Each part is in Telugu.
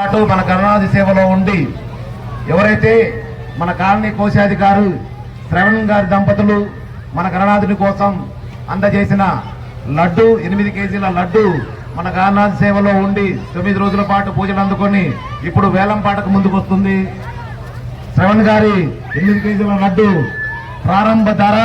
పాటు మన కరుణాది సేవలో ఉండి ఎవరైతే మన కాలనీ కోశాధికారు శ్రవణ్ గారి దంపతులు మన కరుణాదిని కోసం అందజేసిన లడ్డు ఎనిమిది కేజీల లడ్డు మన కరుణాది సేవలో ఉండి తొమ్మిది రోజుల పాటు పూజలు అందుకొని ఇప్పుడు వేలం పాటకు ముందుకు వస్తుంది. శ్రవణ్ గారి ఎనిమిది కేజీల లడ్డు ప్రారంభ ధర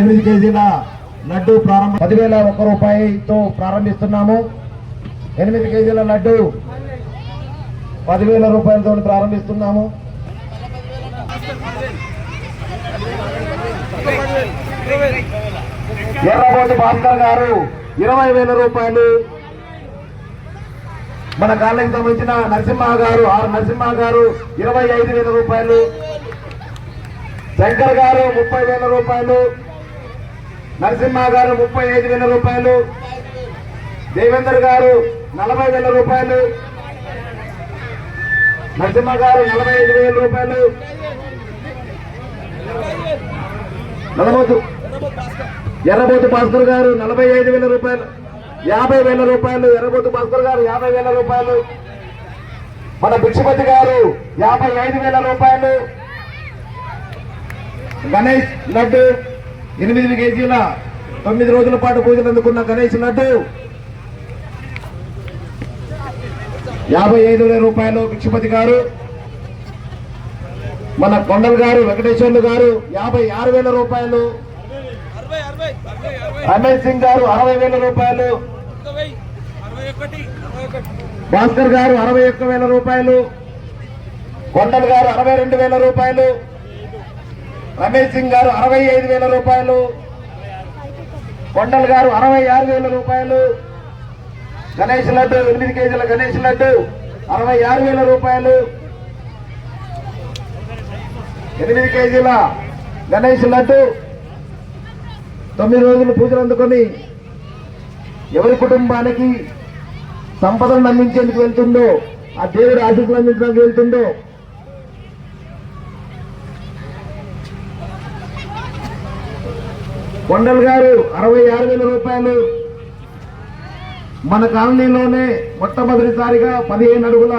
ఎనిమిది కేజీల లడ్డు ప్రారంభ పదివేల ఒక్క రూపాయితో ప్రారంభిస్తున్నాము. ఎనిమిది కేజీల లడ్డు. పదివేల రూపాయలతో ప్రారంభిస్తున్నాము. ఎర్రబోతు భాస్కర్ గారు ఇరవై వేల రూపాయలు. మన కాళ్ళకి సంబంధించిన నరసింహ గారు ఆర్ నరసింహ గారు ఇరవై ఐదు వేల రూపాయలు. శంకర్ గారు ముప్పై వేల రూపాయలు. నరసింహ గారు ముప్పై ఐదు వేల రూపాయలు. దేవేందర్ గారు నలభై వేల రూపాయలు. నరసింహ గారు నలభై ఐదు వేల రూపాయలు. నలబోతు ఎర్రబోతు భాస్కర్ గారు నలభై ఐదు వేల రూపాయలు. యాభై వేల రూపాయలు. ఎర్రబోతు భాస్కర్ గారు యాభై వేల రూపాయలు. మన బిక్షపతి గారు యాభై ఐదు వేల రూపాయలు. గణేష్ లడ్డు ఎనిమిది కేజీల తొమ్మిది రోజుల పాటు పూజలు అందుకున్న గణేష్ లడ్డు. యాభై ఐదు వేల రూపాయలు భిక్షపతి గారు మన కొండలు గారు వెంకటేశ్వర్లు గారు యాభై ఆరు వేల రూపాయలు. రమేష్ సింగ్ గారు అరవై వేల రూపాయలు. భాస్కర్ గారు అరవై ఒక్క వేల రూపాయలు. కొండలు గారు అరవై రెండు వేల రూపాయలు. రమేష్ సింగ్ గారు అరవై ఐదు వేల రూపాయలు. కొండలు గారు అరవై ఆరు వేల రూపాయలు. గణేష్ లడ్డు ఎనిమిది కేజీల గణేష్ లడ్డు అరవై ఆరు వేల రూపాయలు. ఎనిమిది కేజీల గణేష్ లడ్డు. తొమ్మిది రోజులు పూజలు అందుకొని ఎవరి కుటుంబానికి సంపదను అందించేందుకు వెళ్తుందో ఆ దేవుడి ఆశీస్సులు అందించడానికి వెళ్తుందో కొండల్ గారు అరవై ఆరు వేల రూపాయలు. మన కాలనీలోనే మొట్టమొదటిసారిగా పదిహేను అడుగుల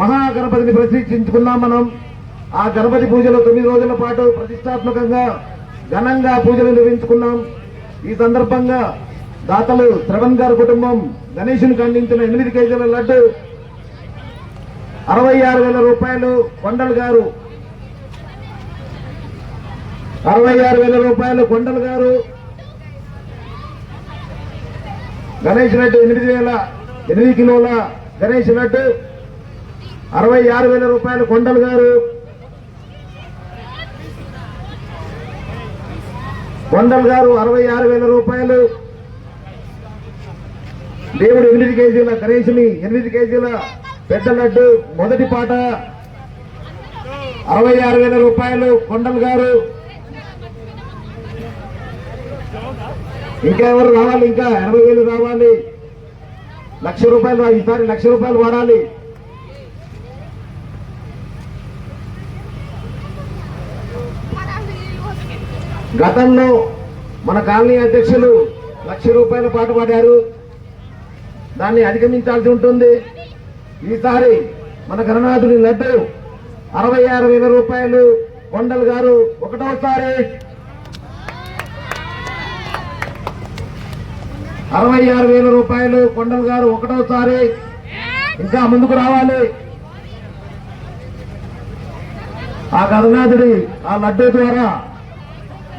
మహాగణపతిని ప్రతిష్ఠించుకున్నాం మనం. ఆ గణపతి పూజలో తొమ్మిది రోజుల పాటు ప్రతిష్టాత్మకంగా ఘనంగా పూజలు నిర్వహించుకున్నాం. ఈ సందర్భంగా దాతలు శ్రవణ్ గారి కుటుంబం గణేషుని ఖండించిన ఎనిమిది కేజీల లడ్డు అరవై ఆరు వేల రూపాయలు కొండలు గారు అరవై ఆరు వేల రూపాయలు కొండలు గారు గణేష్ లడ్డు ఎనిమిది వేల ఎనిమిది కిలోల గణేష్ లడ్డు. అరవై ఆరు వేల రూపాయలు కొండలు గారు. కొండలు గారు అరవై ఆరు వేల రూపాయలు. దేవుడు ఎనిమిది కేజీల గణేషుని ఎనిమిది కేజీల పెద్ద లడ్డు. మొదటి పాట. అరవై ఆరు వేల రూపాయలు కొండలు గారు. ఇంకా ఎవరు రావాలి? ఇంకా ఎనభై వేలు రావాలి. లక్ష రూపాయలు ఈసారి లక్ష రూపాయలు వాడాలి. గతంలో మన కాలనీ అధ్యక్షులు లక్ష రూపాయల పాటు పాడారు దాన్ని అధిగమించాల్సి ఉంటుంది. ఈసారి మన గణనాథుని లడ్డు అరవై ఆరు వేల రూపాయలు కొండలు గారు ఒకటోసారి అరవై ఆరు వేల రూపాయలు కొండలు గారు ఒకటోసారి ఇంకా ముందుకు రావాలి. ఆ కరుణాథుడి ఆ లడ్డు ద్వారా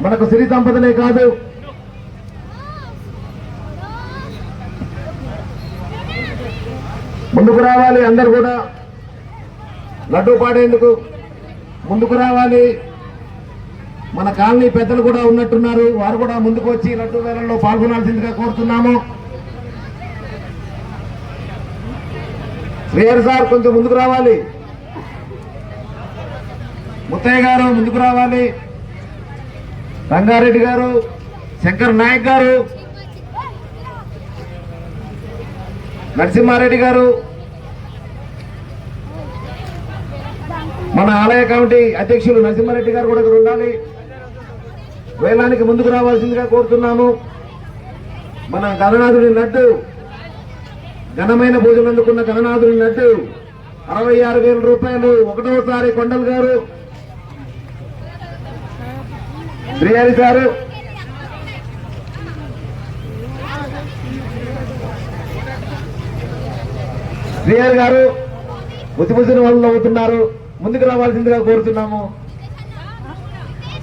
మనకు సిరి సంపదనే కాదు. ముందుకు రావాలి అందరు కూడా. లడ్డు పాడేందుకు ముందుకు రావాలి. మన కాలనీ పెద్దలు కూడా ఉన్నట్టున్నారు. వారు కూడా ముందుకు వచ్చి లడ్డు వేలంలో పాల్గొనాల్సిందిగా కోరుతున్నాము. శ్రేయర్ సార్ కొంచెం ముందుకు రావాలి. ముత్తయ్య గారు ముందుకు రావాలి. రంగారెడ్డి గారు శంకర్ నాయక్ గారు నరసింహారెడ్డి గారు మన ఆలయ కమిటీ అధ్యక్షులు నరసింహారెడ్డి గారు కూడా ఇక్కడ ఉండాలి. వేలానికి ముందుకు రావాల్సిందిగా కోరుతున్నాము. మన గణనాథుడి నట్టు ఘనమైన భోజనం అందుకున్న గణనాథుడి నట్టు అరవై ఆరు వేల రూపాయలు. ఒకటోసారి కొండలు గారు శ్రీహరి గారు శ్రీహరి గారు బుద్ధిబుద్ధిని వాళ్ళు అవుతున్నారు ముందుకు రావాల్సిందిగా కోరుతున్నాము.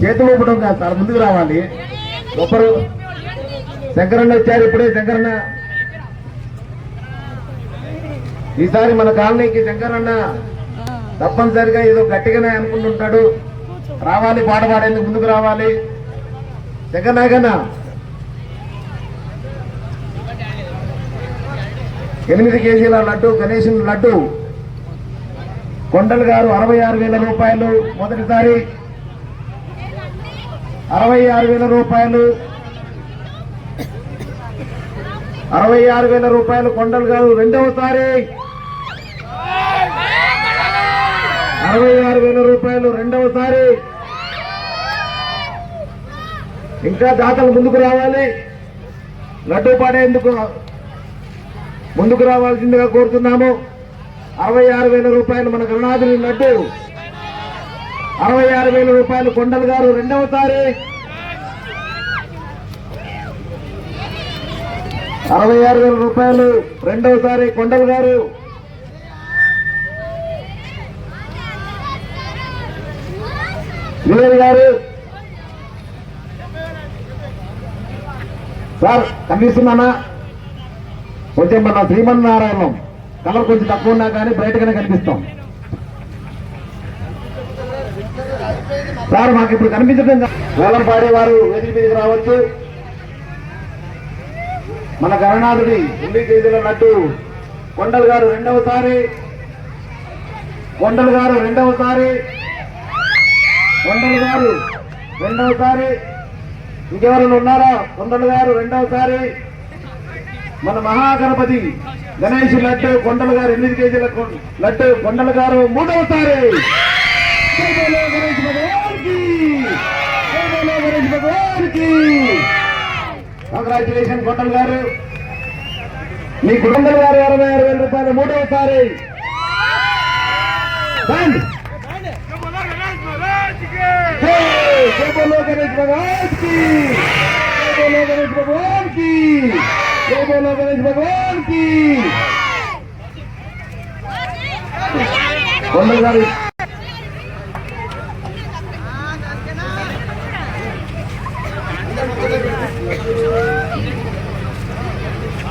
చేతులు ఊపడం కాదు సార్ ముందుకు రావాలి. ఒకరు శంకరన్న వచ్చారు ఇప్పుడే శంకరన్న. ఈసారి మన కాలనీకి శంకరన్న తప్పనిసరిగా ఏదో గట్టిగానే అనుకుంటుంటాడు. రావాలి పాట పాడేందుకు ముందుకు రావాలి. శంకర్ ఎనిమిది కేజీల లడ్డు గణేష్ లడ్డు. కొండలు గారు అరవై ఆరు వేల రూపాయలు మొదటిసారి అరవై ఆరు వేల రూపాయలు. అరవై ఆరు వేల రూపాయలు కొండలు గారు రెండవ తారీఖు. అరవై ఆరు వేల రూపాయలు రెండవ తారీఖు. ఇంకా దాతలు ముందుకు రావాలి. లడ్డు పాడేందుకు ముందుకు రావాల్సిందిగా కోరుతున్నాము. అరవై ఆరు వేల రూపాయలు మన గణనాథుని లడ్డు. అరవై ఆరు వేల రూపాయలు కొండలు గారు రెండవసారి అరవై ఆరు వేల రూపాయలు రెండవసారి కొండలు గారు. శ్రీహరి గారు. సార్ కనిపిస్తున్నానా కొంచెం మన శ్రీమన్నారాయణం. కలర్ కొంచెం తక్కువ ఉన్నా కానీ బయటగానే కనిపిస్తాం. సార్ మాకు ఇప్పుడు కనిపించడం వేలం పాడేవారు వేదిక మీదకి రావచ్చు. మన గణనాథుడి ఎన్ని కేజీల నట్టు కొండలు గారు రెండవసారి కొండలు గారు రెండవసారి కొండలు గారు రెండవసారి ఇంకెవరైనా ఉన్నారా? కొండలు గారు రెండవసారి. మన మహాగణపతి గణేష్ లడ్డు కొండలు గారు ఎనిమిది కేజీల లడ్డు కొండలు గారు మూడవసారి. గణేష్ కంగ్రాచులేషన్ కొండల గారు మీ కొండల గారు అరవై ఆరు వేల రూపాయలు మూడవసారి కొండలు గారు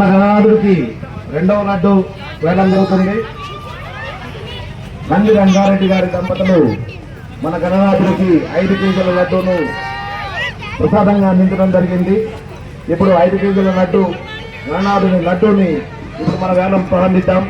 మనగణాథుడికి రెండవ లడ్డు వేలం జరుగుతుంది. నంది రంగారెడ్డి గారి దంపతులు మన గణనాథుడికి ఐదు కేజీల లడ్డూను ప్రసాదంగా అందించడం జరిగింది. ఇప్పుడు ఐదు కేజీల లడ్డు గణనాథుని లడ్డూని ఇప్పుడు మన వేలం ప్రారంభిద్దాం.